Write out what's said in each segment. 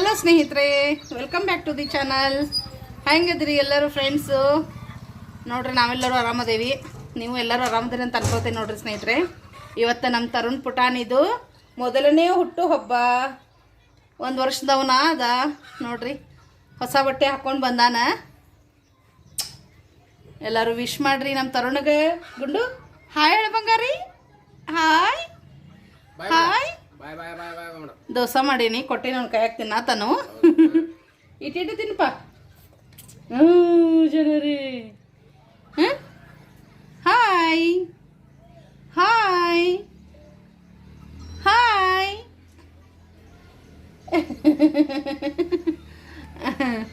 Hello ಸ್ನೇಹಿತರೆ welcome back to the channel ಹೆಂಗಿದ್ರಿ ಎಲ್ಲರೂ friends ನೋಡ್ರಿ ನಾವೆಲ್ಲರೂ ಆರಾಮದೇವಿ. ನೀವು ಎಲ್ಲರೂ ಆರಾಮದಿರಿ ಅಂತ ಅನ್ಕೋತೀನಿ ನೋಡ್ರಿ ಸ್ನೇಹಿತರೆ. ಇವತ್ತು ನಮ್ಮ ತರುಣ್ ಪುಟಾಣಿದು ಮೊದಲನೇ ಹುಟ್ಟು ಹಬ್ಬ ಒಂದು ವರ್ಷದವನ ಅದ. ನೋಡ್ರಿ ಹೊಸ ಬಟ್ಟೆ ಹಾಕ್ಕೊಂಡು ಬಂದಾನ. ಎಲ್ಲರೂ ವಿಶ್ ಮಾಡ್ರಿ ನಮ್ಮ ತರುಣಗೆ. ಗುಂಡು ಹಾಯ್ ಹೇಳ ಬಂಗಾರಿ ಹಾಯ್ ಹಾಯ್ ದೋಸೆ ಮಾಡೀನಿ ಕೊಟ್ಟಿನ ಕೈಯಾಗ ತಿನ್ನ ತಿನ್ನಾತನು ಇಟ್ಟಿಟ್ಟು ತಿನ್ನಪ್ಪ ಹ್ಞೂ ಜನರಿ. ಹಾಂ ಹಾಯ್. ಹಾಯ್. ಹಾಯ್.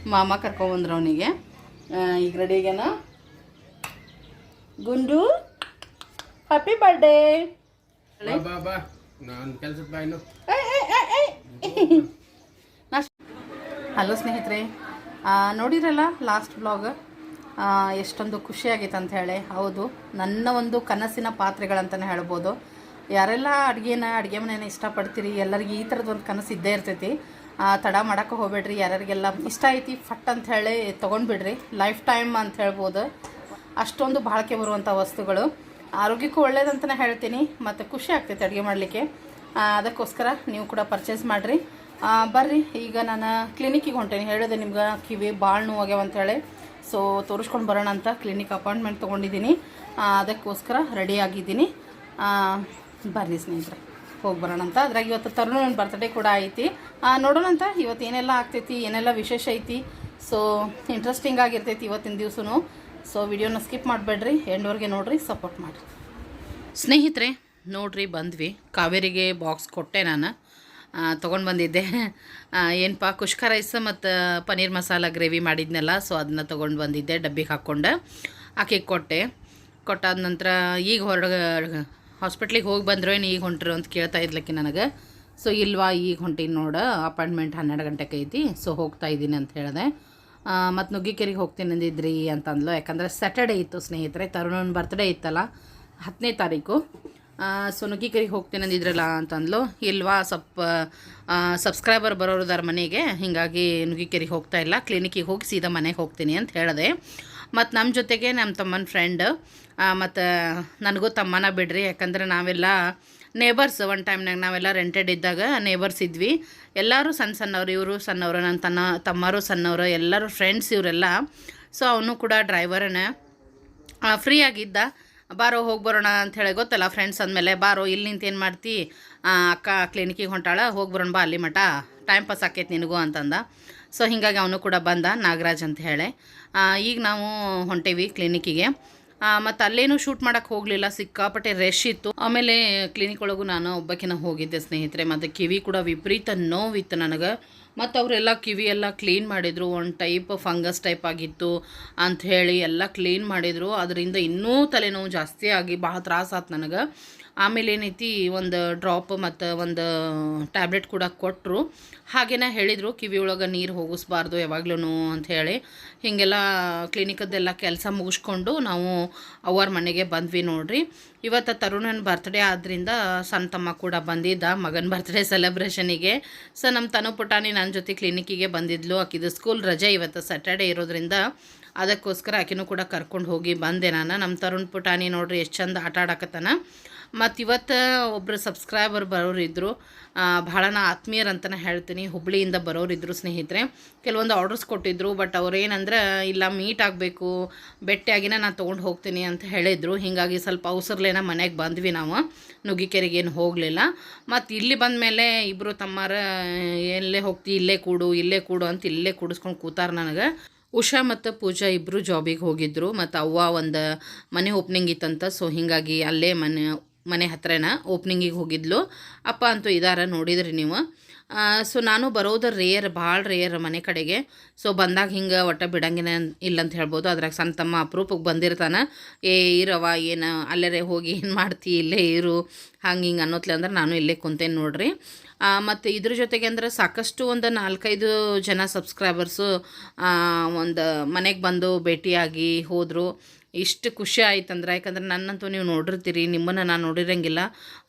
ಮಾಮ ಕರ್ಕೊಂಬಂದ್ರು ಅವನಿಗೆ. ಈಗ ರೆಡಿ ಆಗ್ಯಾನ? ಗುಂಡು ಹ್ಯಾಪಿ ಬರ್ಡೇ ನಾನು ಕೆಲ್ಸಕ್ಕೆ ಬಾ ಇನ್ನು. ಹಲೋ ಸ್ನೇಹಿತರೆ ನೋಡಿರಲ್ಲ ಲಾಸ್ಟ್ ಬ್ಲಾಗ್ ಎಷ್ಟೊಂದು ಖುಷಿಯಾಗಿತ್ತು ಅಂತ ಹೇಳಿ. ಹೌದು ನನ್ನ ಒಂದು ಕನಸಿನ ಪಾತ್ರೆಗಳಂತಲೇ ಹೇಳ್ಬೋದು. ಯಾರೆಲ್ಲ ಅಡುಗೆನ ಅಡುಗೆ ಮನೆನ ಇಷ್ಟಪಡ್ತೀರಿ ಎಲ್ಲರಿಗೂ ಈ ಥರದ್ದು ಒಂದು ಕನಸು ಇದ್ದೇ ಇರ್ತೈತಿ. ತಡ ಮಾಡೋಕ್ಕೆ ಹೋಗ್ಬೇಡ್ರಿ ಯಾರ್ಯಾರಿಗೆಲ್ಲ ಇಷ್ಟ ಐತಿ ಫಟ್ ಅಂತ ಹೇಳಿ ತೊಗೊಂಡ್ಬಿಡ್ರಿ. ಲೈಫ್ ಟೈಮ್ ಅಂತ ಹೇಳ್ಬೋದು. ಅಷ್ಟೊಂದು ಬಾಳಿಕೆ ಬರುವಂಥ ವಸ್ತುಗಳು. ಆರೋಗ್ಯಕ್ಕೂ ಒಳ್ಳೇದಂತಲೇ ಹೇಳ್ತೀನಿ, ಮತ್ತು ಖುಷಿ ಆಗ್ತೈತೆ ಅಡುಗೆ ಮಾಡಲಿಕ್ಕೆ. ಅದಕ್ಕೋಸ್ಕರ ನೀವು ಕೂಡ ಪರ್ಚೇಸ್ ಮಾಡಿರಿ. ಬರ್ರಿ, ಈಗ ನಾನು ಕ್ಲಿನಿಕ್ಕಿಗೆ ಹೊಂಟೇನೆ. ಹೇಳಿದೆ ನಿಮ್ಗೆ ಕಿವಿ ಭಾಳ ನೋವಾಗ್ಯಾವ ಅಂತೇಳಿ. ಸೊ ತೋರಿಸ್ಕೊಂಡು ಬರೋಣ ಅಂತ ಕ್ಲಿನಿಕ್ ಅಪಾಯಿಂಟ್ಮೆಂಟ್ ತೊಗೊಂಡಿದ್ದೀನಿ ಅದಕ್ಕೋಸ್ಕರ ರೆಡಿ ಆಗಿದ್ದೀನಿ. ಬರ್ರಿ ಸ್ನೇಹಿತರೆ, ಹೋಗಿ ಬರೋಣ ಅಂತ. ಅದ್ರಾಗ ಇವತ್ತು ತರುಣನ ಬರ್ತ್ಡೇ ಕೂಡ ಐತಿ. ನೋಡೋಣ ಅಂತ. ಇವತ್ತು ಏನೆಲ್ಲ ಆಗ್ತೈತಿ, ಏನೆಲ್ಲ ವಿಶೇಷ ಐತಿ. ಸೊ ಇಂಟ್ರೆಸ್ಟಿಂಗ್ ಆಗಿರ್ತೈತಿ ಇವತ್ತಿನ ದಿವ್ಸನು. ಸೊ ವಿಡಿಯೋನ ಸ್ಕಿಪ್ ಮಾಡಬೇಡ್ರಿ. ಎಂಡವ್ರಿಗೆ ನೋಡ್ರಿ ಸಪೋರ್ಟ್ ಮಾಡಿರಿ. ಸ್ನೇಹಿತರೆ, ನೋಡ್ರಿ, ಬಂದ್ವಿ. ಕಾವೇರಿಗೆ ಬಾಕ್ಸ್ ಕೊಟ್ಟೆ ನಾನು. ತೊಗೊಂಡು ಬಂದಿದ್ದೆ. ಏನಪ್ಪ ಕುಷ್ಕ ರೈಸ್ ಮತ್ತು ಪನ್ನೀರ್ ಮಸಾಲ ಗ್ರೇವಿ ಮಾಡಿದ್ನಲ್ಲ ಸೊ ಅದನ್ನ ತೊಗೊಂಡು ಬಂದಿದ್ದೆ, ಡಬ್ಬಿಗೆ ಹಾಕ್ಕೊಂಡು. ಆಕೆಗೆ ಕೊಟ್ಟೆ. ಕೊಟ್ಟಾದ ನಂತರ ಈಗ ಹೊರಡ ಹಾಸ್ಪಿಟ್ಲಿಗೆ ಹೋಗಿ ಬಂದ್ರು ಏನು ಈಗ ಹೊಂಟ್ರು ಅಂತ ಕೇಳ್ತಾ ಇದ್ಲಕ್ಕೆ ನನಗೆ. ಸೊ ಇಲ್ವಾ, ಈಗ ಹೊಂಟೀನಿ ನೋಡು ಅಪಾಯಿಂಟ್ಮೆಂಟ್ ಹನ್ನೆರಡು ಗಂಟೆಗೆ ಐತಿ. ಸೊ ಹೋಗ್ತಾ ಇದ್ದೀನಿ ಅಂತ ಹೇಳಿದೆ. ಮತ್ತು ನುಗ್ಗಿಕೆರೆಗೆ ಹೋಗ್ತೀನಿ ಅಂದಿದ್ರಿ ಅಂತಂದ್ಲು. ಯಾಕಂದರೆ ಸ್ಯಾಟರ್ಡೇ ಇತ್ತು ಸ್ನೇಹಿತರೆ, ತರುಣನ ಬರ್ತ್ಡೇ ಇತ್ತಲ್ಲ ಹತ್ತನೇ ತಾರೀಕು. ಸೊ ನುಗ್ಗಿಕೆರೆಗೆ ಹೋಗ್ತೀನಿ ಅಂದಿದ್ರಲ್ಲ ಅಂತಂದ್ಲು. ಇಲ್ವಾ, ಸ್ವಲ್ಪ ಸಬ್ಸ್ಕ್ರೈಬರ್ ಬರೋರದಾರ ಮನೆಗೆ, ಹೀಗಾಗಿ ನುಗ್ಗಿಕೆರೆಗೆ ಹೋಗ್ತಾ ಇಲ್ಲ. ಕ್ಲಿನಿಕ್ಕಿಗೆ ಹೋಗಿ ಸೀದಾ ಮನೆಗೆ ಹೋಗ್ತೀನಿ ಅಂತ ಹೇಳಿದೆ. ಮತ್ತು ನಮ್ಮ ಜೊತೆಗೆ ನಮ್ಮ ತಮ್ಮನ ಫ್ರೆಂಡ್ ಮತ್ತು ನನಗೂ ತಮ್ಮನ ಬಿಡ್ರಿ. ಯಾಕಂದ್ರೆ ನಾವೆಲ್ಲ ನೇಬರ್ಸ್ ಒನ್ ಟೈಮ್ನಾಗ ನಾವೆಲ್ಲ ರೆಂಟೆಡ್ ಇದ್ದಾಗ ನೇಬರ್ಸ್ ಇದ್ವಿ. ಎಲ್ಲರೂ ಸಣ್ಣ ಸಣ್ಣವ್ರು, ಇವರು ಸಣ್ಣವರು ನನ್ನ ತನ್ನ, ತಮ್ಮರು ಸಣ್ಣವರು, ಎಲ್ಲರೂ ಫ್ರೆಂಡ್ಸ್ ಇವರೆಲ್ಲ. ಸೊ ಅವನು ಕೂಡ ಡ್ರೈವರನೇ ಫ್ರೀ ಆಗಿದ್ದ. ಬಾರೋ, ಹೋಗಿ ಬರೋಣ ಅಂತ ಹೇಳಿ ಗೊತ್ತಲ್ಲ ಫ್ರೆಂಡ್ಸ್ ಅಂದಮೇಲೆ, ಬಾರೋ ಇಲ್ಲಿ ನಿಂತು ಏನು ಮಾಡ್ತಿ? ಅಕ್ಕ ಕ್ಲಿನಿಕಿಗೆ ಹೊಂಟಾಳ, ಹೋಗಿ ಬರೋಣ ಬಾ ಅಲ್ಲಿ ಮಠ. ಟೈಮ್ ಪಾಸ್ ಆಕೈತೆ ನಿನಗೂ ಅಂತಂದ. ಸೊ ಹೀಗಾಗಿ ಅವನು ಕೂಡ ಬಂದ, ನಾಗರಾಜ್ ಅಂತ ಹೇಳಿ. ಈಗ ನಾವು ಹೊಂಟೇವಿ ಕ್ಲಿನಿಕ್ಕಿಗೆ ಮತ್ತು ಅಲ್ಲೇನು ಶೂಟ್ ಮಾಡೋಕ್ಕೆ ಹೋಗಲಿಲ್ಲ, ಸಿಕ್ಕಾಪಟ್ಟೆ ರಶ್ ಇತ್ತು. ಆಮೇಲೆ ಕ್ಲಿನಿಕ್ ಒಳಗೂ ನಾನು ಒಬ್ಬಕಿನ ಹೋಗಿದ್ದೆ, ಸ್ನೇಹಿತರೆ. ಮತ್ತು ಕಿವಿ ಕೂಡ ವಿಪರೀತ ನೋವಿತ್ತು ನನಗೆ. ಮತ್ತು ಅವರೆಲ್ಲ ಕಿವಿ ಎಲ್ಲ ಕ್ಲೀನ್ ಮಾಡಿದರು, ಒಂದು ಟೈಪ್ ಫಂಗಸ್ ಟೈಪ್ ಆಗಿತ್ತು ಅಂತ ಹೇಳಿ ಎಲ್ಲ ಕ್ಲೀನ್ ಮಾಡಿದರು. ಅದರಿಂದ ಇನ್ನೂ ತಲೆನೋವು ಜಾಸ್ತಿ ಆಗಿ ಭಾಳ ತ್ರಾಸ ಆತು ನನಗೆ. ಆಮೇಲೆ ಏನೈತಿ, ಒಂದು ಡ್ರಾಪ್ ಮತ್ತು ಒಂದು ಟ್ಯಾಬ್ಲೆಟ್ ಕೂಡ ಕೊಟ್ಟರು ಹಾಗೇನೆ ಹೇಳಿದರು, ಕಿವಿ ಒಳಗೆ ನೀರು ಹೋಗಿಸ್ಬಾರ್ದು ಯಾವಾಗ್ಲೂ ಅಂತ ಹೇಳಿ. ಹೀಗೆಲ್ಲ ಕ್ಲಿನಿಕದ್ದೆಲ್ಲ ಕೆಲಸ ಮುಗಿಸ್ಕೊಂಡು ನಾವು ಅವರ ಮನೆಗೆ ಬಂದ್ವಿ ನೋಡ್ರಿ. ಇವತ್ತು ತರುಣನ ಬರ್ತ್ಡೇ ಆದ್ದರಿಂದ ಸಣ್ಣ ತಮ್ಮ ಕೂಡ ಬಂದಿದ್ದ ಮಗನ ಬರ್ತ್ಡೇ ಸೆಲೆಬ್ರೇಷನಿಗೆ ಸೊ ನಮ್ಮ ತನು ಪುಟಾಣಿ ಜೊತೆ ಕ್ಲಿನಿಕ್ಕಿಗೆ ಬಂದಿದ್ಲು. ಆಕಿದು ಸ್ಕೂಲ್ ರಜೆ ಇವತ್ತು ಸ್ಯಾಟರ್ಡೇ ಇರೋದ್ರಿಂದ ಅದಕ್ಕೋಸ್ಕರ ಆಕಿನೂ ಕೂಡ ಕರ್ಕೊಂಡು ಹೋಗಿ ಬಂದೆ ನಾನು. ನಮ್ಮ ತರುಣ್ ಪುಟಾನಿ ನೋಡ್ರಿ ಎಷ್ಟು ಚಂದ ಆಟ ಆಡಕತ್ತಾನ. ಮತ್ತು ಇವತ್ತು ಒಬ್ಬರು ಸಬ್ಸ್ಕ್ರೈಬರ್ ಬರೋರಿದ್ದರು ಭಾಳ ಆತ್ಮೀಯರು ಅಂತಲೇ ಹೇಳ್ತೀನಿ, ಹುಬ್ಳಿಯಿಂದ ಬರೋರಿದ್ದರು ಸ್ನೇಹಿತರೆ. ಕೆಲವೊಂದು ಆರ್ಡರ್ಸ್ ಕೊಟ್ಟಿದ್ದರು ಬಟ್ ಅವ್ರೇನಂದ್ರೆ, ಇಲ್ಲ ಮೀಟ್ ಆಗಬೇಕು ಭೆಟ್ಟಿಯಾಗಿನ ನಾನು ತೊಗೊಂಡು ಹೋಗ್ತೀನಿ ಅಂತ ಹೇಳಿದರು. ಹೀಗಾಗಿ ಸ್ವಲ್ಪ ಅವಸರ್ಲೇನ ಮನೆಗೆ ಬಂದ್ವಿ ನಾವು. ನುಗ್ಗಿಕೆರೆಗೇನು ಹೋಗಲಿಲ್ಲ. ಮತ್ತು ಇಲ್ಲಿ ಬಂದ ಮೇಲೆ ಇಬ್ಬರು ತಮ್ಮಾರ, ಎಲ್ಲೇ ಹೋಗ್ತಿ, ಇಲ್ಲೇ ಕೂಡು ಇಲ್ಲೇ ಕೂಡು ಅಂತ ಇಲ್ಲೇ ಕೂಡಿಸ್ಕೊಂಡು ಕೂತಾರ ನನಗೆ. ಉಷಾ ಮತ್ತು ಪೂಜಾ ಇಬ್ಬರು ಜಾಬಿಗೆ ಹೋಗಿದ್ದರು ಮತ್ತು ಅವ್ವ ಒಂದು ಮನೆ ಓಪನಿಂಗ್ ಇತ್ತಂತ ಸೊ ಹೀಗಾಗಿ ಅಲ್ಲೇ ಮನೆ ಮನೆ ಹತ್ರನ ಓಪ್ನಿಂಗಿಗೆ ಹೋಗಿದ್ಲು. ಅಪ್ಪ ಅಂತೂ ಇದಾರ, ನೋಡಿದ್ರಿ ನೀವು. ಸೊ ನಾನು ಬರೋದು ರೇಯರ್ ಭಾಳ ರೇರ್ ಮನೆ ಕಡೆಗೆ. ಸೊ ಬಂದಾಗ ಹಿಂಗೆ ಒಟ್ಟ ಬಿಡಂಗಿನ ಇಲ್ಲ ಅಂತ ಹೇಳ್ಬೋದು. ಅದ್ರಾಗ ಸಣ್ಣ ತಮ್ಮ ಅಪರೂಪಕ್ಕೆ ಬಂದಿರ್ತಾನೆ. ಏ ಇರವ ಏನು ಅಲ್ಲೇ ಹೋಗಿ ಏನು ಮಾಡ್ತಿ, ಇಲ್ಲೇ ಇರು, ಹಂಗೆ ಹಿಂಗೆ ಅನ್ನೋತ್ಲೆ ಅಂದ್ರೆ ನಾನು ಇಲ್ಲೇ ಕುಂತೇನೆ ನೋಡ್ರಿ. ಮತ್ತು ಇದ್ರ ಜೊತೆಗೆ ಅಂದ್ರೆ ಸಾಕಷ್ಟು ಒಂದು ನಾಲ್ಕೈದು ಜನ ಸಬ್ಸ್ಕ್ರೈಬರ್ಸು ಒಂದು ಮನೆಗೆ ಬಂದು ಭೇಟಿಯಾಗಿ ಹೋದರು. ಇಷ್ಟು ಖುಷಿ ಆಯ್ತಂದ್ರೆ. ಯಾಕಂದ್ರೆ ನನ್ನಂತೂ ನೀವು ನೋಡಿರ್ತೀರಿ, ನಿಮ್ಮನ್ನು ನಾನು ನೋಡಿರಂಗಿಲ್ಲ.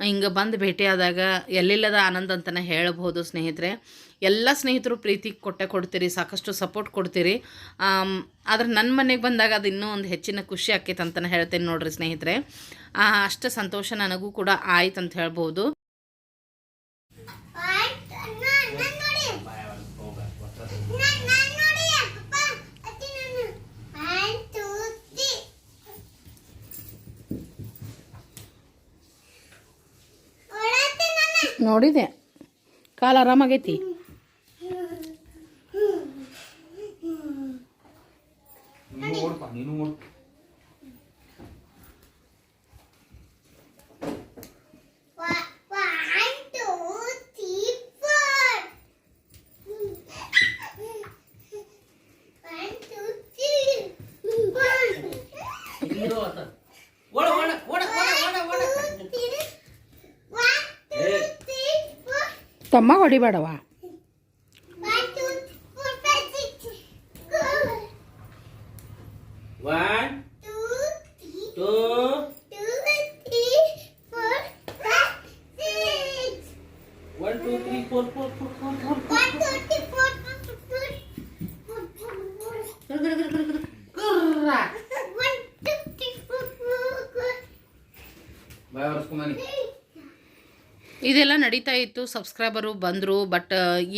ಹಿಂಗೆ ಬಂದು ಭೇಟಿಯಾದಾಗ ಎಲ್ಲಿಲ್ಲದ ಆನಂದ ಅಂತಲೇ ಹೇಳ್ಬೋದು ಸ್ನೇಹಿತರೆ. ಎಲ್ಲ ಸ್ನೇಹಿತರು ಪ್ರೀತಿ ಕೊಟ್ಟೆ ಕೊಡ್ತೀರಿ, ಸಾಕಷ್ಟು ಸಪೋರ್ಟ್ ಕೊಡ್ತೀರಿ. ಆದ್ರೆ ನನ್ನ ಮನೆಗೆ ಬಂದಾಗ ಅದು ಇನ್ನೂ ಒಂದು ಹೆಚ್ಚಿನ ಖುಷಿ ಆಕೈತೆ ಅಂತಲೇ ಹೇಳ್ತೇನೆ ನೋಡ್ರಿ ಸ್ನೇಹಿತರೆ. ಅಷ್ಟು ಸಂತೋಷ ನನಗೂ ಕೂಡ ಆಯ್ತು ಅಂತ ಹೇಳ್ಬೋದು ನೋಡಿದೆ. ಕಾಲ ಆರಾಮಾಗೈತಿ? ನೀನು ತಮ್ಮ ಹೊಡಿಬೇಡವ one two one two three four four four four ಇದೆಲ್ಲ ನಡೀತಾ ಇತ್ತು. ಸಬ್ಸ್ಕ್ರೈಬರು ಬಂದರು, ಬಟ್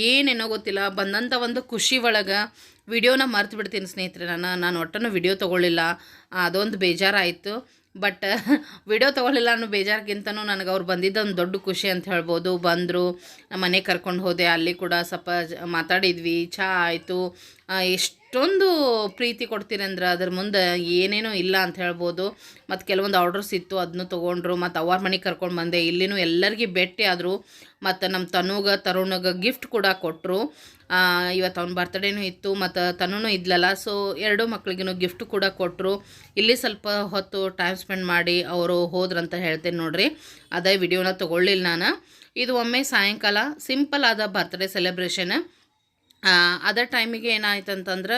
ಏನೇನೋ ಗೊತ್ತಿಲ್ಲ. ಬಂದಂಥ ಒಂದು ಖುಷಿ ಒಳಗೆ ವಿಡಿಯೋನ ಮರ್ತು ಬಿಡ್ತೀನಿ ಸ್ನೇಹಿತರೆ ನಾನು ನಾನು ಒಟ್ಟನ್ನು ವಿಡಿಯೋ ತೊಗೊಳ್ಳಿಲ್ಲ. ಅದೊಂದು ಬೇಜಾರಾಯಿತು. ಬಟ್, ವಿಡಿಯೋ ತೊಗೊಳ್ಳಿಲ್ಲ ಅನ್ನೋ ಬೇಜಾರಿಗಿಂತನೂ ನನಗೆ ಅವ್ರು ಬಂದಿದ್ದೊಂದು ದೊಡ್ಡ ಖುಷಿ ಅಂತ ಹೇಳ್ಬೋದು. ಬಂದರು ನಮ್ಮ ಮನೆಗೆ ಕರ್ಕೊಂಡು ಹೋದೆ. ಅಲ್ಲಿ ಕೂಡ ಸ್ವಲ್ಪ ಮಾತಾಡಿದ್ವಿ. ಚಹಾ ಆಯಿತು. ಎಷ್ಟೊಂದು ಪ್ರೀತಿ ಕೊಡ್ತೀರಿ ಅಂದ್ರೆ ಅದ್ರ ಮುಂದೆ ಏನೇನೋ ಇಲ್ಲ ಅಂತ ಹೇಳ್ಬೋದು. ಮತ್ತು ಕೆಲವೊಂದು ಆರ್ಡರ್ಸ್ ಇತ್ತು ಅದನ್ನು ತೊಗೊಂಡ್ರು, ಮತ್ತು ಅವ್ರ ಮನೆಗೆ ಕರ್ಕೊಂಡು ಬಂದೆ. ಇಲ್ಲಿನೂ ಎಲ್ಲರಿಗೂ ಭೇಟಿ ಆದರು. ಮತ್ತು ನಮ್ಮ ತನುಗ, ತರುಣಗೆ ಗಿಫ್ಟ್ ಕೂಡ ಕೊಟ್ಟರು ಇವತ್ತು ಅವ್ನ ಬರ್ತ್ಡೇನೂ ಇತ್ತು, ಮತ್ತು ತನೂ ಇದ್ಲಲ್ಲ ಸೊ ಎರಡೂ ಮಕ್ಳಿಗೂ ಗಿಫ್ಟ್ ಕೂಡ ಕೊಟ್ಟರು ಇಲ್ಲಿ ಸ್ವಲ್ಪ ಹೊತ್ತು ಟೈಮ್ ಸ್ಪೆಂಡ್ ಮಾಡಿ ಅವರು ಹೋದ್ರಂತ ಹೇಳ್ತೇನೆ ನೋಡ್ರಿ. ಅದೇ ವಿಡಿಯೋನ ತೊಗೊಳ್ಳಿಲ್ಲ ನಾನು. ಇದು ಒಮ್ಮೆ ಸಾಯಂಕಾಲ ಸಿಂಪಲ್ ಆದ ಬರ್ತ್ಡೇ ಸೆಲೆಬ್ರೇಷನ್ ಅದರ್ ಟೈಮಿಗೆ ಏನಾಯ್ತು ಅಂತಂದ್ರೆ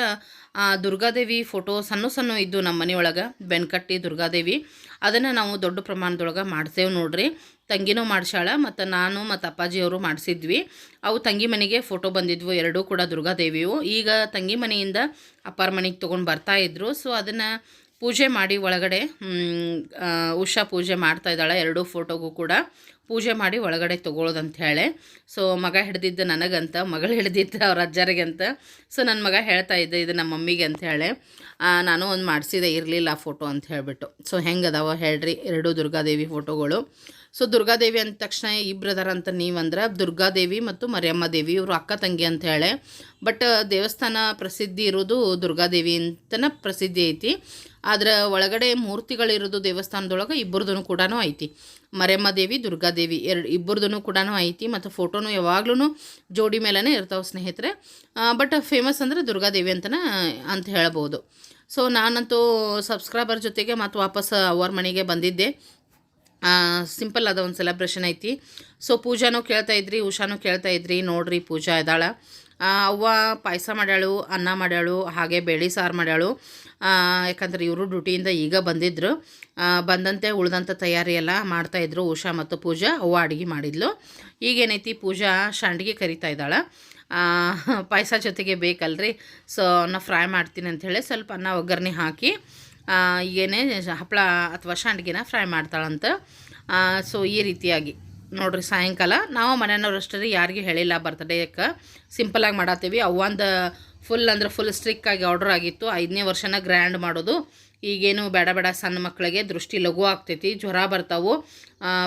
ದುರ್ಗಾದೇವಿ ಫೋಟೋ ಸಣ್ಣ ಸಣ್ಣ ಇದ್ದು ನಮ್ಮ ಮನೆಯೊಳಗೆ ಬೆನ್ಕಟ್ಟಿ ದುರ್ಗಾದೇವಿ. ಅದನ್ನು ನಾವು ದೊಡ್ಡ ಪ್ರಮಾಣದೊಳಗೆ ಮಾಡ್ತೇವೆ ನೋಡ್ರಿ. ತಂಗಿನೂ ಮಾಡ್ಸಾಳ ಮತ್ತು ನಾನು ಮತ್ತು ಅಪ್ಪಾಜಿಯವರು ಮಾಡಿಸಿದ್ವಿ. ಅವು ತಂಗಿ ಮನೆಗೆ ಫೋಟೋ ಬಂದಿದ್ವು, ಎರಡೂ ಕೂಡ ದುರ್ಗಾದೇವಿಯು. ಈಗ ತಂಗಿ ಮನೆಯಿಂದ ಅಪ್ಪಾರ ಮನೆಗೆ ತೊಗೊಂಡು ಬರ್ತಾ ಇದ್ರು. ಸೊ ಅದನ್ನು ಪೂಜೆ ಮಾಡಿ ಒಳಗಡೆ ಉಷಾ ಪೂಜೆ ಮಾಡ್ತಾ ಇದ್ದಾಳೆ, ಎರಡೂ ಫೋಟೋಗೂ ಕೂಡ. ಪೂಜೆ ಮಾಡಿ ಒಳಗಡೆ ತೊಗೊಳೋದಂತ ಹೇಳಿ ಸೊ ಮಗ ಹಿಡ್ದಿದ್ದು ನನಗಂತ, ಮಗಳು ಹಿಡ್ದಿದ್ದು ಅವ್ರ ಅಜ್ಜರಿಗೆ ಅಂತ ಸೊ ನನ್ನ ಮಗ ಹೇಳ್ತಾ ಇದ್ದೆ, ಇದು ನಮ್ಮ ಮಮ್ಮಿಗೆ ಅಂತ ಹೇಳಿ ನಾನು ಒಂದು ಮಾಡಿಸಿದೆ, ಇರಲಿಲ್ಲ ಫೋಟೋ ಅಂತ ಹೇಳಿಬಿಟ್ಟು ಸೊ ಹೆಂಗೆ ಅದಾವ ಹೇಳ್ರಿ, ಎರಡೂ ದುರ್ಗಾದೇವಿ ಫೋಟೋಗಳು ಸೊ ದುರ್ಗಾದೇವಿ ಅಂದ ತಕ್ಷಣ ಈ ಬ್ರದರ್ ಅಂತ ನೀವಂದ್ರೆ ದುರ್ಗಾದೇವಿ ಮತ್ತು ಮರಿಯಮ್ಮ ದೇವಿ ಇವರು ಅಕ್ಕ ತಂಗಿ ಅಂತ ಹೇಳಿ. ಬಟ್ ದೇವಸ್ಥಾನ ಪ್ರಸಿದ್ಧಿ ಇರೋದು ದುರ್ಗಾದೇವಿ ಅಂತನ ಪ್ರಸಿದ್ಧಿ ಐತಿ. ಅದರ ಒಳಗಡೆ ಮೂರ್ತಿಗಳಿರೋದು ದೇವಸ್ಥಾನದೊಳಗೆ ಇಬ್ಬರದೂ ಕೂಡ ಐತಿ. ಮರಿಯಮ್ಮ ದೇವಿ ದುರ್ಗಾದೇವಿ ಎರಡು ಇಬ್ಬರದೂ ಕೂಡ ಐತಿ ಮತ್ತು ಫೋಟೋನು ಯಾವಾಗ್ಲೂ ಜೋಡಿ ಮೇಲೇ ಇರ್ತಾವೆ ಸ್ನೇಹಿತರೆ. ಬಟ್ ಫೇಮಸ್ ಅಂದರೆ ದುರ್ಗಾದೇವಿ ಅಂತನ ಅಂತ ಹೇಳ್ಬೋದು. ಸೊ ನಾನಂತೂ ಸಬ್ಸ್ಕ್ರೈಬರ್ ಜೊತೆಗೆ ಮತ್ತು ವಾಪಸ್ ಅವ್ರ ಮನೆಗೆ ಬಂದಿದ್ದೆ. ಸಿಂಪಲ್ ಅದ ಒಂದು ಸೆಲೆಬ್ರೇಷನ್ ಐತಿ. ಸೊ ಪೂಜಾನೂ ಕೇಳ್ತಾ ಇದ್ರಿ, ಉಷಾನೂ ಕೇಳ್ತಾ ಇದ್ರಿ, ನೋಡ್ರಿ ಪೂಜಾ ಇದ್ದಾಳ ಅವ್ವ ಪಾಯಸ ಮಾಡ್ಯಾಳು, ಅನ್ನ ಮಾಡ್ಯಾಳು, ಹಾಗೆ ಬೇಳೆ ಸಾರು ಮಾಡ್ಯಾಳು. ಯಾಕಂದ್ರೆ ಇವರು ಡ್ಯೂಟಿಯಿಂದ ಈಗ ಬಂದಿದ್ದರು ಬಂದಂತೆ ಉಳ್ದಂಥ ತಯಾರಿ ಎಲ್ಲ ಮಾಡ್ತಾಯಿದ್ರು ಉಷಾ ಮತ್ತು ಪೂಜಾ, ಅವ್ವ ಅಡುಗೆ ಮಾಡಿದ್ಲು. ಈಗೇನೈತಿ ಪೂಜಾ ಶಾಂಡಿಗೆ ಕರಿತಾ ಇದ್ದಾಳೆ. ಪಾಯಸ ಜೊತೆಗೆ ಬೇಕಲ್ರಿ. ಸೊ ಅವನ್ನ ಫ್ರೈ ಮಾಡ್ತೀನಿ ಅಂಥೇಳಿ ಸ್ವಲ್ಪ ಅನ್ನ ಒಗ್ಗರಣೆ ಹಾಕಿ ಏನೇ ಹಪ್ಪಳ ಅಥವಾ ಶಾಂಡಿಗೆನ ಫ್ರೈ ಮಾಡ್ತಾಳಂತ. ಸೊ ಈ ರೀತಿಯಾಗಿ. ನೋಡ್ರಿ, ಸಾಯಂಕಾಲ ನಾವು ಮನೆಯವ್ರು ಅಷ್ಟೇ ಯಾರಿಗೂ ಹೇಳಿಲ್ಲ ಬರ್ತ್ಡೇಕ್ಕೆ ಸಿಂಪಲಾಗಿ ಮಾಡತ್ತೀವಿ. ಅವ್ವಂದು ಫುಲ್ ಅಂದ್ರೆ ಫುಲ್ ಸ್ಟ್ರಿಕ್ಕಾಗಿ ಆರ್ಡರ್ ಆಗಿತ್ತು. ಐದನೇ ವರ್ಷನ ಗ್ರ್ಯಾಂಡ್ ಮಾಡೋದು. ಈಗೇನು ಬೇಡ ಬೇಡ ಸಣ್ಣ ಮಕ್ಕಳಿಗೆ ದೃಷ್ಟಿ ಲಘು ಆಗ್ತೈತಿ. ಜ್ವರ ಬರ್ತಾವು.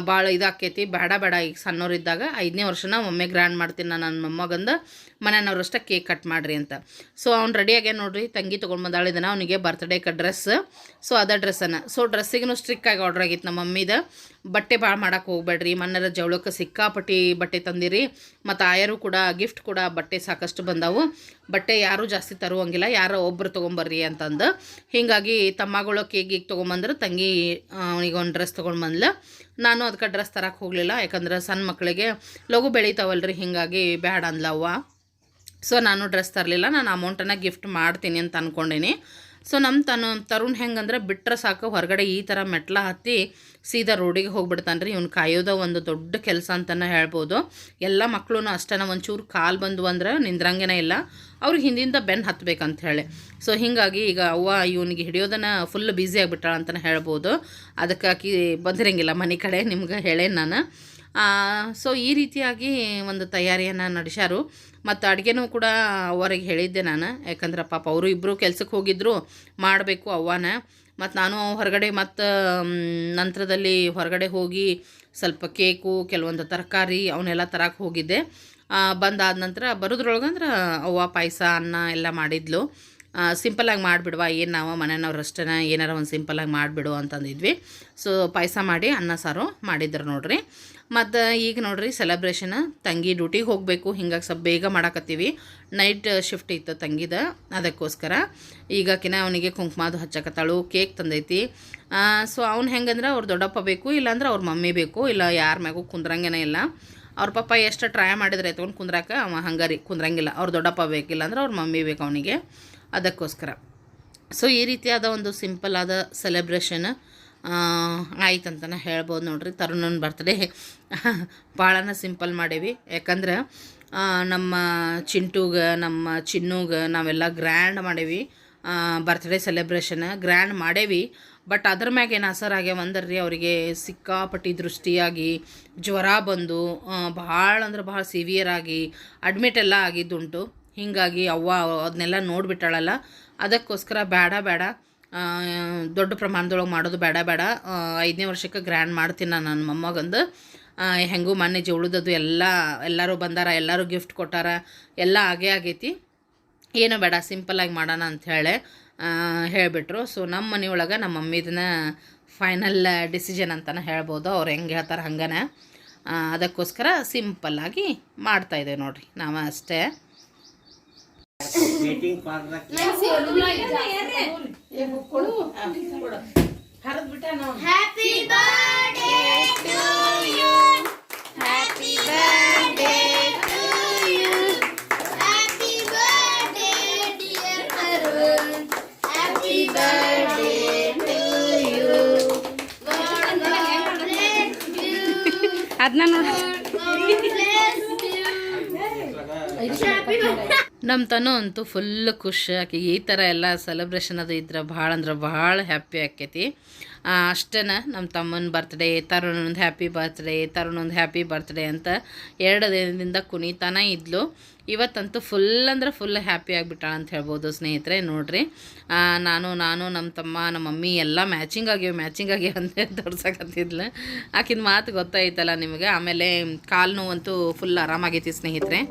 ಭಾಳ ಇದಾಕೈತಿ. ಬೇಡ ಬೇಡ. ಈಗ ಸಣ್ಣವರಿದ್ದಾಗ ಐದನೇ ವರ್ಷನ ಒಮ್ಮೆ ಗ್ರ್ಯಾಂಡ್ ಮಾಡ್ತೀನಿ ನಾನು ನನ್ನ ಮೊಮ್ಮಗಂದು. ಮನೆಯವ್ರಷ್ಟೇ ಕೇಕ್ ಕಟ್ ಮಾಡಿರಿ ಅಂತ. ಸೊ ಅವ್ನು ರೆಡಿಯಾಗೆ ನೋಡ್ರಿ. ತಂಗಿ ತೊಗೊಂಡು ಇದನ್ನು. ಅವನಿಗೆ ಬರ್ತ್ಡೇಗೆ ಡ್ರೆಸ್ ಸೊ ಅದ ಡ್ರೆಸ್ಸನ್ನು ಸೊ ಡ್ರೆಸ್ಸಿಗೂ ಸ್ಟ್ರಿಕ್ಕಾಗಿ ಆರ್ಡರ್ ಆಗಿತ್ತು ನಮ್ಮ ಮಮ್ಮಿದ. ಬಟ್ಟೆ ಭಾಳ ಮಾಡೋಕೆ ಹೋಗ್ಬೇಡ್ರಿ. ಮನ್ನರ ಜವಳಕ್ಕೆ ಸಿಕ್ಕಾಪಟ್ಟಿ ಬಟ್ಟೆ ತಂದಿರಿ. ಮತ್ತು ಆಯರು ಕೂಡ ಗಿಫ್ಟ್ ಕೂಡ ಬಟ್ಟೆ ಸಾಕಷ್ಟು ಬಂದವು. ಬಟ್ಟೆ ಯಾರೂ ಜಾಸ್ತಿ ತರುವಂಗಿಲ್ಲ. ಯಾರೋ ಒಬ್ಬರು ತೊಗೊಂಬರ್ರಿ ಅಂತಂದು. ಹೀಗಾಗಿ ತಮ್ಮಗಳು ಕೇಕ್ ಈಗ ತೊಗೊಂಬಂದ್ರೆ ತಂಗಿ ಅವನಿಗೆ ಒಂದು ಡ್ರೆಸ್ ತೊಗೊಂಡು ಬಂದ್ಲ. ನಾನು ಅದಕ್ಕೆ ಡ್ರೆಸ್ ತರಕ್ಕೆ ಹೋಗಲಿಲ್ಲ, ಯಾಕಂದ್ರೆ ಸಣ್ಣ ಮಕ್ಕಳಿಗೆ ಲಘು ಬೆಳಿತಾವಲ್ರಿ, ಹೀಗಾಗಿ ಬ್ಯಾಡ ಅಂದ್ಲವ್ವ. ಸೊ ನಾನು ಡ್ರೆಸ್ ತರಲಿಲ್ಲ, ನಾನು ಅಮೌಂಟನ್ನು ಗಿಫ್ಟ್ ಮಾಡ್ತೀನಿ ಅಂತ ಅಂದ್ಕೊಂಡೀನಿ ಸೊ ನಮ್ಮ ತನು, ತರುಣ್ ಹೆಂಗಂದ್ರೆ ಬಿಟ್ಟರೆ ಸಾಕು, ಹೊರಗಡೆ ಈ ಥರ ಮೆಟ್ಲ ಹತ್ತಿ ಸೀದಾ ರೋಡಿಗೆ ಹೋಗ್ಬಿಡ್ತಾನೆ ರೀ ಇವ್ನು ಕಾಯೋದ ಒಂದು ದೊಡ್ಡ ಕೆಲಸ ಅಂತಲೇ ಹೇಳ್ಬೋದು. ಎಲ್ಲ ಮಕ್ಕಳು ಅಷ್ಟೇ ಒಂಚೂರು ಕಾಲು ಬಂದು ಅಂದ್ರೆ ನಿಂದ್ರಂಗೆನೇ ಇಲ್ಲ. ಅವ್ರಿಗೆ ಹಿಂದಿಂದ ಬೆನ್ನು ಹತ್ತಬೇಕಂತ ಹೇಳಿ. ಸೊ ಹೀಗಾಗಿ ಈಗ ಅವ್ವ ಇವನಿಗೆ ಹಿಡಿಯೋದನ್ನು ಫುಲ್ ಬ್ಯುಸಿ ಆಗಿಬಿಟ್ಟಾಳ ಅಂತಲೇ ಹೇಳ್ಬೋದು. ಅದಕ್ಕೆ ಬಂದಿರಂಗಿಲ್ಲ ಮನೆ ಕಡೆ, ನಿಮ್ಗೆ ಹೇಳೇನು ನಾನು. ಸೊ ಈ ರೀತಿಯಾಗಿ ಒಂದು ತಯಾರಿಯನ್ನು ನಡೆಸ್ಯಾರು. ಮತ್ತು ಅಡುಗೆನೂ ಕೂಡ ಅವರಿಗೆ ಹೇಳಿದ್ದೆ ನಾನು. ಯಾಕಂದ್ರೆ, ಪಾಪ ಅವರು ಇಬ್ಬರು ಕೆಲ್ಸಕ್ಕೆ ಹೋಗಿದ್ದರು ಮಾಡಬೇಕು ಅವ್ವಾನ. ಮತ್ತು ನಾನು ಹೊರಗಡೆ ಮತ್ತು ನಂತರದಲ್ಲಿ ಹೊರಗಡೆ ಹೋಗಿ ಸ್ವಲ್ಪ ಕೇಕು, ಕೆಲವೊಂದು ತರಕಾರಿ ಅವನ್ನೆಲ್ಲ ತರಕ್ಕೆ ಹೋಗಿದ್ದೆ. ಬಂದಾದ ನಂತರ ಬರೋದ್ರೊಳಗಂದ್ರೆ ಅವ್ವ ಪಾಯಸ, ಅನ್ನ ಎಲ್ಲ ಮಾಡಿದ್ಲು. ಸಿಂಪಲಾಗಿ ಮಾಡಿಬಿಡುವ. ಏನು ನಾವು ಮನೆಯವ್ರ ಅಷ್ಟೇನ, ಏನಾರ ಒಂದು ಸಿಂಪಲಾಗಿ ಮಾಡಿಬಿಡು ಅಂತಂದಿದ್ವಿ. ಸೊ ಪಾಯಸ ಮಾಡಿ, ಅನ್ನ ಸಾರು ಮಾಡಿದ್ರು ನೋಡ್ರಿ. ಮತ್ತು ಈಗ ನೋಡ್ರಿ ಸೆಲೆಬ್ರೇಷನ್ ತಂಗಿ ಡ್ಯೂಟಿಗೆ ಹೋಗಬೇಕು, ಹಿಂಗಾಗಿ ಸ್ವಲ್ಪ ಬೇಗ ಮಾಡಾಕತ್ತೀವಿ. ನೈಟ್ ಶಿಫ್ಟ್ ಇತ್ತು ತಂಗಿದ, ಅದಕ್ಕೋಸ್ಕರ. ಈಗಾಕಿನ ಅವನಿಗೆ ಕುಂಕುಮದು ಹಚ್ಚಕತ್ತಾಳು ಕೇಕ್ ತಂದೈತಿ. ಸೊ ಅವ್ನು ಹೆಂಗಂದ್ರೆ ಅವ್ರ ದೊಡ್ಡಪ್ಪ ಬೇಕು, ಇಲ್ಲಾಂದ್ರೆ ಅವ್ರ ಮಮ್ಮಿ ಬೇಕು, ಇಲ್ಲ ಯಾರ ಮ್ಯಾಗೂ ಕುಂದ್ರಂಗೇನೇ ಇಲ್ಲ. ಅವ್ರ ಪಪ್ಪ ಎಷ್ಟು ಟ್ರೈ ಮಾಡಿದ್ರೆ ಎತ್ಕೊಂಡು ಕುಂದ್ರಾಕ ಅವ ಹಂಗಾರಿ, ಕುಂದ್ರಂಗಿಲ್ಲ. ಅವ್ರ ದೊಡ್ಡಪ್ಪ ಬೇಕಿಲ್ಲ ಅಂದ್ರೆ ಅವ್ರ ಮಮ್ಮಿ ಬೇಕು ಅವನಿಗೆ. ಅದಕ್ಕೋಸ್ಕರ. ಸೊ ಈ ರೀತಿಯಾದ ಒಂದು ಸಿಂಪಲ್ ಆದ ಸೆಲೆಬ್ರೇಷನ್ ಆಯ್ತಂತನೇ ಹೇಳ್ಬೋದು ನೋಡ್ರಿ. ತರುಣನ ಬರ್ತ್ಡೇ ಭಾಳನ ಸಿಂಪಲ್ ಮಾಡೇವಿ. ಯಾಕಂದ್ರೆ ನಮ್ಮ ಚಿಂಟುಗೆ, ನಮ್ಮ ಚಿನ್ನುಗೆ ನಾವೆಲ್ಲ ಗ್ರ್ಯಾಂಡ್ ಮಾಡೇವಿ. ಬರ್ತ್ಡೇ ಸೆಲೆಬ್ರೇಷನ್ ಗ್ರ್ಯಾಂಡ್ ಮಾಡೇವಿ. ಬಟ್ ಅದ್ರ ಮ್ಯಾಗ ಏನು ಅಸರ್ ಆಗ್ಯಾವ ಅಂದ್ರೆ ರೀ ಅವರಿಗೆ ಸಿಕ್ಕಾಪಟ್ಟಿ ದೃಷ್ಟಿಯಾಗಿ ಜ್ವರ ಬಂದು ಭಾಳ ಅಂದ್ರೆ ಭಾಳ ಸಿವಿಯರ್ ಆಗಿ ಅಡ್ಮಿಟ್ ಎಲ್ಲ ಆಗಿದ್ದುಂಟು. ಹೀಗಾಗಿ ಅವ್ವ ಅದನ್ನೆಲ್ಲ ನೋಡಿಬಿಟ್ಟಾಳಲ್ಲ. ಅದಕ್ಕೋಸ್ಕರ ಬೇಡ ಬೇಡ ದೊಡ್ಡ ಪ್ರಮಾಣದೊಳಗೆ ಮಾಡೋದು ಬೇಡ ಬೇಡ. ಐದನೇ ವರ್ಷಕ್ಕೆ ಗ್ರ್ಯಾಂಡ್ ಮಾಡ್ತೀನಿ ನಾನು ನನ್ನ ಮೊಮ್ಮಗಂದು. ಹೆಂಗೂ ಮೊನ್ನೆ ಜೋಳದದು ಎಲ್ಲ, ಎಲ್ಲರೂ ಬಂದಾರ, ಎಲ್ಲರೂ ಗಿಫ್ಟ್ ಕೊಟ್ಟಾರ, ಎಲ್ಲ ಆಗೇ ಆಗೈತಿ. ಏನೂ ಬೇಡ ಸಿಂಪಲ್ಲಾಗಿ ಮಾಡೋಣ ಅಂಥೇಳಿ ಹೇಳಿಬಿಟ್ರು. ಸೊ ನಮ್ಮ ಮನೆಯೊಳಗೆ ನಮ್ಮ ಮಮ್ಮಿದನ್ನ ಫೈನಲ್ ಡಿಸಿಷನ್ ಅಂತಲೇ ಹೇಳ್ಬೋದು. ಅವ್ರು ಹೆಂಗೆ ಹೇಳ್ತಾರೆ ಹಂಗನೆ. ಅದಕ್ಕೋಸ್ಕರ ಸಿಂಪಲ್ಲಾಗಿ ಮಾಡ್ತಾಯಿದ್ದೇವೆ ನೋಡಿರಿ. ನಾವು ಅಷ್ಟೇ. Waiting for the Happy birthday to you. Happy birthday to you. Happy birthday, dear Arun. Happy birthday to you. God, God bless you. ಅದನ್ನ ನೋಡಿ God bless you. Happy birthday. ನಮ್ಮ ತನು ಅಂತೂ ಫುಲ್ ಖುಷಿ. ಆಕಿ ಈ ಥರ ಎಲ್ಲ ಸೆಲೆಬ್ರೇಷನ್ ಅದು ಇದ್ರೆ ಭಾಳ ಅಂದ್ರೆ ಭಾಳ ಹ್ಯಾಪಿ ಆಕೈತಿ. ಅಷ್ಟೇ ನಮ್ಮ ತಮ್ಮನ ಬರ್ತ್ಡೇ ತರುಣೊಂದು ಹ್ಯಾಪಿ ಬರ್ತ್ಡೇ ತರುಣೊಂದು ಹ್ಯಾಪಿ ಬರ್ತ್ಡೇ ಅಂತ ಎರಡು ದಿನದಿಂದ ಕುಣಿತಾನ ಇದ್ಲು. ಇವತ್ತಂತೂ ಫುಲ್ ಅಂದ್ರೆ ಫುಲ್ ಹ್ಯಾಪಿ ಆಗಿಬಿಟ್ಟಾಳ ಅಂತ ಹೇಳ್ಬೋದು ಸ್ನೇಹಿತರೆ, ನೋಡ್ರಿ. ನಾನು ನಾನು ನಮ್ಮ ತಮ್ಮ ನಮ್ಮ ಮಮ್ಮಿ ಎಲ್ಲ ಮ್ಯಾಚಿಂಗ್ ಆಗ್ಯಾವ ಮ್ಯಾಚಿಂಗ್ ಆಗ್ಯಾವ ಅಂತ ತೋರ್ಸಕತ್ತಿದ್ಲು. ಆಕಿನ ಮಾತು ಗೊತ್ತಾಯ್ತಲ್ಲ ನಿಮಗೆ? ಆಮೇಲೆ ಕಾಲು ನೋವಂತೂ ಫುಲ್ ಆರಾಮಾಗೈತಿ ಸ್ನೇಹಿತರೆ.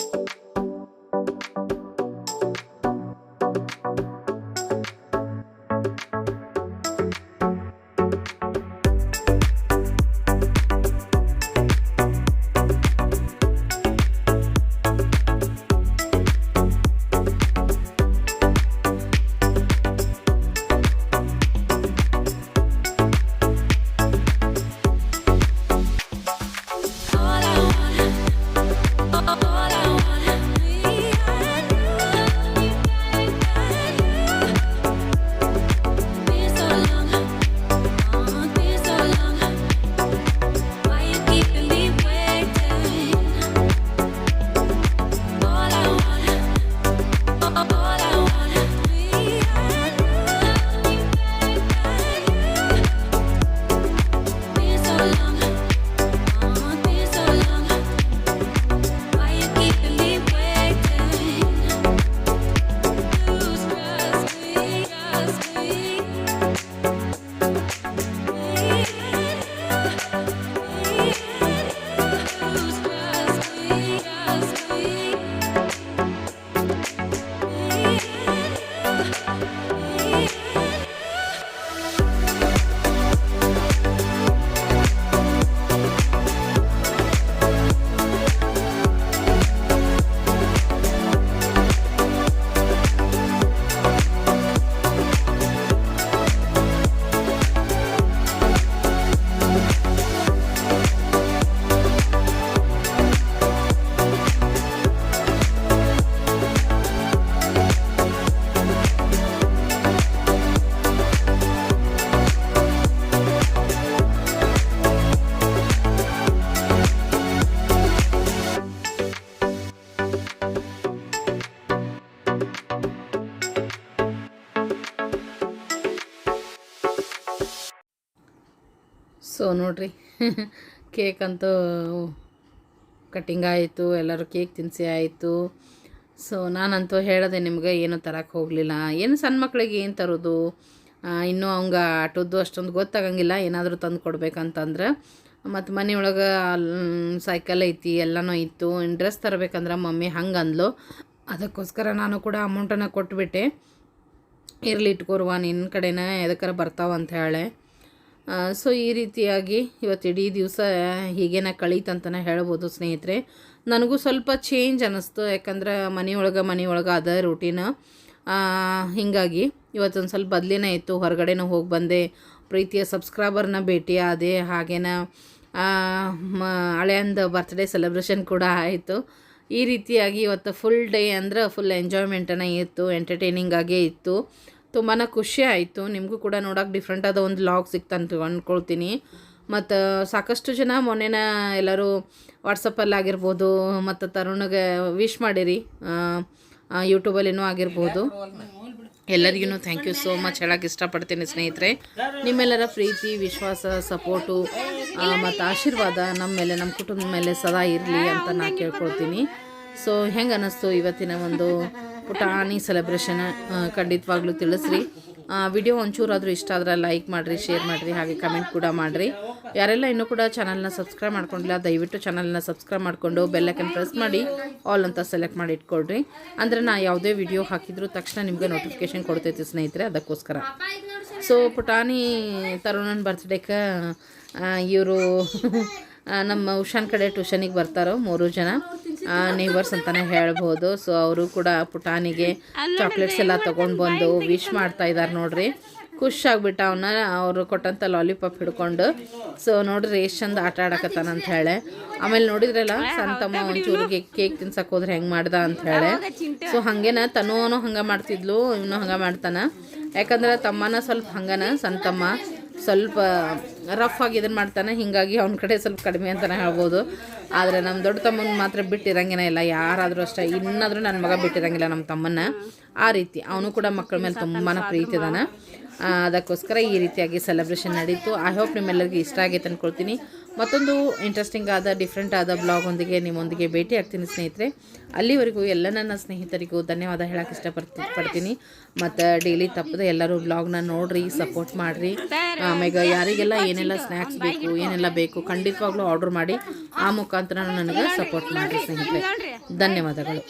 ನೋಡ್ರಿ. ಕೇಕ್ ಅಂತೂ ಕಟ್ಟಿಂಗ್ ಆಯಿತು, ಎಲ್ಲರೂ ಕೇಕ್ ತಿನ್ನಿಸಿ ಆಯಿತು. ಸೊ ನಾನಂತೂ ಹೇಳಿದೆ ನಿಮ್ಗೆ ಏನು ತರಕ್ಕೆ ಹೋಗಲಿಲ್ಲ. ಏನು ಸಣ್ಣ ಮಕ್ಕಳಿಗೆ ಏನು ತರೋದು? ಇನ್ನೂ ಅವಂಗೆ ಆಟೋದು ಅಷ್ಟೊಂದು ಗೊತ್ತಾಗಂಗಿಲ್ಲ, ಏನಾದರೂ ತಂದು ಕೊಡ್ಬೇಕಂತಂದ್ರೆ. ಮತ್ತು ಮನೆಯೊಳಗೆ ಸೈಕಲ್ ಐತಿ, ಎಲ್ಲನೂ ಇತ್ತು ಡ್ರೆಸ್ ತರಬೇಕಂದ್ರೆ ಮಮ್ಮಿ ಹಂಗೆ ಅಂದ್ಲು ಅದಕ್ಕೋಸ್ಕರ ನಾನು ಕೂಡ ಅಮೌಂಟನ್ನು ಕೊಟ್ಬಿಟ್ಟೆ. ಇರಲಿ ಇಟ್ಕೋರ್ವಾ ನಿನ್ನ ಕಡೆನೇ ಎದಕ್ಕಾರ ಬರ್ತಾವ ಅಂತ ಹೇಳೆ. ಸೊ ಈ ರೀತಿಯಾಗಿ ಇವತ್ತು ಇಡೀ ದಿವಸ ಹೀಗೇನ ಕಳೀತಂತಲೇ ಹೇಳ್ಬೋದು ಸ್ನೇಹಿತರೆ. ನನಗೂ ಸ್ವಲ್ಪ ಚೇಂಜ್ ಅನ್ನಿಸ್ತು ಯಾಕಂದ್ರೆ ಮನೆಯೊಳಗೆ ಮನೆಯೊಳಗೆ ಅದ ರೂಟೀನ್ ಹೀಗಾಗಿ ಇವತ್ತೊಂದು ಸ್ವಲ್ಪ ಬದಲಿನೇ ಇತ್ತು, ಹೊರಗಡೆನೂ ಹೋಗಿ ಬಂದೆ. ಪ್ರೀತಿಯ ಸಬ್ಸ್ಕ್ರೈಬರ್ನ ಭೇಟಿ ಆದೆ, ಹಾಗೇನ ಹಳೆಯಂದ ಬರ್ತ್ಡೇ ಸೆಲೆಬ್ರೇಷನ್ ಕೂಡ ಆಯಿತು. ಈ ರೀತಿಯಾಗಿ ಇವತ್ತು ಫುಲ್ ಡೇ ಅಂದ್ರೆ ಫುಲ್ ಎಂಜಾಯ್ಮೆಂಟನ್ನು ಇತ್ತು ಎಂಟರ್ಟೈನಿಂಗ್ ಆಗೇ ಇತ್ತು. ತುಂಬಾ ಖುಷಿ ಆಯಿತು. ನಿಮಗೂ ಕೂಡ ನೋಡೋಕೆ ಡಿಫ್ರೆಂಟ್ ಆದ ಒಂದು ಲಾಗ್ ಸಿಕ್ತಂತ ಅಂದ್ಕೊಳ್ತೀನಿ ಮತ್ತು ಸಾಕಷ್ಟು ಜನ ಮೊನ್ನೆನ ಎಲ್ಲರೂ ವಾಟ್ಸಪ್ಪಲ್ಲಿ ಆಗಿರ್ಬೋದು, ಮತ್ತು ತರುಣಗೆ ವಿಶ್ ಮಾಡಿರಿ. ಯೂಟ್ಯೂಬಲ್ಲಿನೂ ಆಗಿರ್ಬೋದು. ಎಲ್ಲರಿಗೂ ಥ್ಯಾಂಕ್ ಯು ಸೋ ಮಚ್ ಹೇಳಕ್ಕೆ ಇಷ್ಟಪಡ್ತೀನಿ ಸ್ನೇಹಿತರೆ. ನಿಮ್ಮೆಲ್ಲರ ಪ್ರೀತಿ, ವಿಶ್ವಾಸ ಸಪೋರ್ಟು ಮತ್ತು ಆಶೀರ್ವಾದ ನಮ್ಮ ಮೇಲೆ ನಮ್ಮ ಕುಟುಂಬದ ಮೇಲೆ ಸದಾ ಇರಲಿ ಅಂತ ನಾನು ಕೇಳ್ಕೊಳ್ತೀನಿ. ಸೊ ಹೆಂಗೆ ಅನ್ನಿಸ್ತು ಇವತ್ತಿನ ಒಂದು ಪುಟಾಣಿ ಸೆಲೆಬ್ರೇಷನ್ ಖಂಡಿತವಾಗ್ಲೂ ತಿಳಿಸ್ರಿ. ವಿಡಿಯೋ ಒಂಚೂರಾದರೂ ಇಷ್ಟ ಆದರೆ ಲೈಕ್ ಮಾಡಿರಿ ಶೇರ್ ಮಾಡಿರಿ, ಹಾಗೆ ಕಮೆಂಟ್ ಕೂಡ ಮಾಡಿರಿ. ಯಾರೆಲ್ಲ ಇನ್ನೂ ಕೂಡ ಚಾನಲ್ನ ಸಬ್ಸ್ಕ್ರೈಬ್ ಮಾಡ್ಕೊಂಡಿಲ್ಲ, ದಯವಿಟ್ಟು ಚಾನಲ್ನ ಸಬ್ಸ್ಕ್ರೈಬ್ ಮಾಡಿಕೊಂಡು ಬೆಲ್ಲೈಕನ್ ಪ್ರೆಸ್ ಮಾಡಿ ಆಲ್ ಅಂತ ಸೆಲೆಕ್ಟ್ ಮಾಡಿ ಇಟ್ಕೊಳ್ರಿ. ಅಂದರೆ ನಾ ಯಾವುದೇ ವಿಡಿಯೋ ಹಾಕಿದ್ರು ತಕ್ಷಣ ನಿಮಗೆ ನೋಟಿಫಿಕೇಶನ್ ಕೊಡ್ತೈತಿ ಸ್ನೇಹಿತರೆ, ಅದಕ್ಕೋಸ್ಕರ. ಸೊ ಪುಟಾಣಿ ತರುಣನ ಬರ್ತ್ಡೇಕ್ಕೆ ಇವರು ನಮ್ಮ ಉಷಾನ್ ಕಡೆ ಟ್ಯೂಷನಿಗೆ ಬರ್ತಾರೋ ಮೂರು ಜನ. ನೇಬರ್ಸ್ ಅಂತಾನೆ ಹೇಳ್ಬೋದು. ಸೊ ಅವರು ಕೂಡ ಪುಟಾನಿಗೆ ಚಾಕ್ಲೇಟ್ಸ್ ಎಲ್ಲ ತೊಗೊಂಡು ಬಂದು ವಿಶ್ ಮಾಡ್ತಾ ಇದ್ದಾರೆ ನೋಡ್ರಿ. ಖುಷಿ ಆಗ್ಬಿಟ್ಟ ಅವನ್ನ ಅವರು ಕೊಟ್ಟಂಥ ಲಾಲಿಪಾಪ್ ಹಿಡ್ಕೊಂಡು. ಸೊ ನೋಡ್ರಿ ಎಷ್ಟು ಚಂದ ಆಟ ಆಡಕತ್ತಾನ ಅಂತ ಹೇಳಿ. ಆಮೇಲೆ ನೋಡಿದ್ರಲ್ಲ, ಸಂತಮ್ಮ ತಮ್ಮ ಒಂಚೂರಿಗೆ ಕೇಕ್ ತಿನ್ಸಕ್ ಹೋದ್ರೆ ಹೆಂಗೆ ಮಾಡ್ದ ಅಂತ ಹೇಳಿ. ಸೊ ಹಂಗೇನ ತನೂನು ಹಂಗೆ ಮಾಡ್ತಿದ್ಲು, ಇವನು ಹಂಗೆ ಮಾಡ್ತಾನ. ಯಾಕಂದ್ರೆ ತಮ್ಮನ ಸ್ವಲ್ಪ ಹಂಗನ ಸಂತಮ್ಮ. ತಮ್ಮ ಸ್ವಲ್ಪ ರಫ್ ಆಗಿ ಇದನ್ನು ಮಾಡ್ತಾನೆ. ಹೀಗಾಗಿ ಅವ್ನ ಕಡೆ ಸ್ವಲ್ಪ ಕಡಿಮೆ ಅಂತಲೇ ಹೇಳ್ಬೋದು. ಆದರೆ ನಮ್ಮ ದೊಡ್ಡ ತಮ್ಮನ ಮಾತ್ರ ಬಿಟ್ಟಿರಂಗೇನೇ ಇಲ್ಲ. ಯಾರಾದರೂ ಅಷ್ಟೇ. ಇನ್ನಾದರೂ ನನ್ನ ಮಗ ಬಿಟ್ಟಿರಂಗಿಲ್ಲ ನಮ್ಮ ತಮ್ಮನ್ನ. ಆ ರೀತಿ. ಅವನು ಕೂಡ ಮಕ್ಕಳ ಮೇಲೆ ತುಂಬಾ ಪ್ರೀತಿ ಇದಾನೆ. ಅದಕ್ಕೋಸ್ಕರ ಈ ರೀತಿಯಾಗಿ ಸೆಲೆಬ್ರೇಷನ್ ನಡೀತು. ಐ ಹೋಪ್ ನಿಮ್ಮೆಲ್ಲರಿಗೂ ಇಷ್ಟ ಆಗೈತೆ ಅಂದ್ಕೊಳ್ತೀನಿ ಮತ್ತೊಂದು ಇಂಟ್ರೆಸ್ಟಿಂಗ್ ಆದ ಡಿಫ್ರೆಂಟ್ ಆದ ಬ್ಲಾಗ್ ಒಂದಿಗೆ ನಿಮ್ಮೊಂದಿಗೆ ಭೇಟಿ ಆಗ್ತೀನಿ ಸ್ನೇಹಿತರೆ. ಅಲ್ಲಿವರೆಗೂ ಎಲ್ಲ ನನ್ನ ಸ್ನೇಹಿತರಿಗೂ ಧನ್ಯವಾದ ಹೇಳಕ್ಕೆ ಇಷ್ಟಪಡ್ತಿ, ಪಡ್ತೀನಿ. ಮತ್ತು ಡೈಲಿ ತಪ್ಪದೆ ಎಲ್ಲರೂ ಬ್ಲಾಗ್ನ ನೋಡಿರಿ ಸಪೋರ್ಟ್ ಮಾಡಿರಿ. ಆಮೇಲೆ ಯಾರಿಗೆಲ್ಲ ಏನೆಲ್ಲ ಸ್ನ್ಯಾಕ್ಸ್ ಬೇಕು, ಏನೆಲ್ಲ ಬೇಕು ಖಂಡಿತವಾಗ್ಲೂ ಆರ್ಡ್ರ್ ಮಾಡಿ ಆ ಮುಖಾಂತರ ನನಗೆ ಸಪೋರ್ಟ್ ಮಾಡಿರಿ ಸ್ನೇಹಿತರೆ. ಧನ್ಯವಾದಗಳು.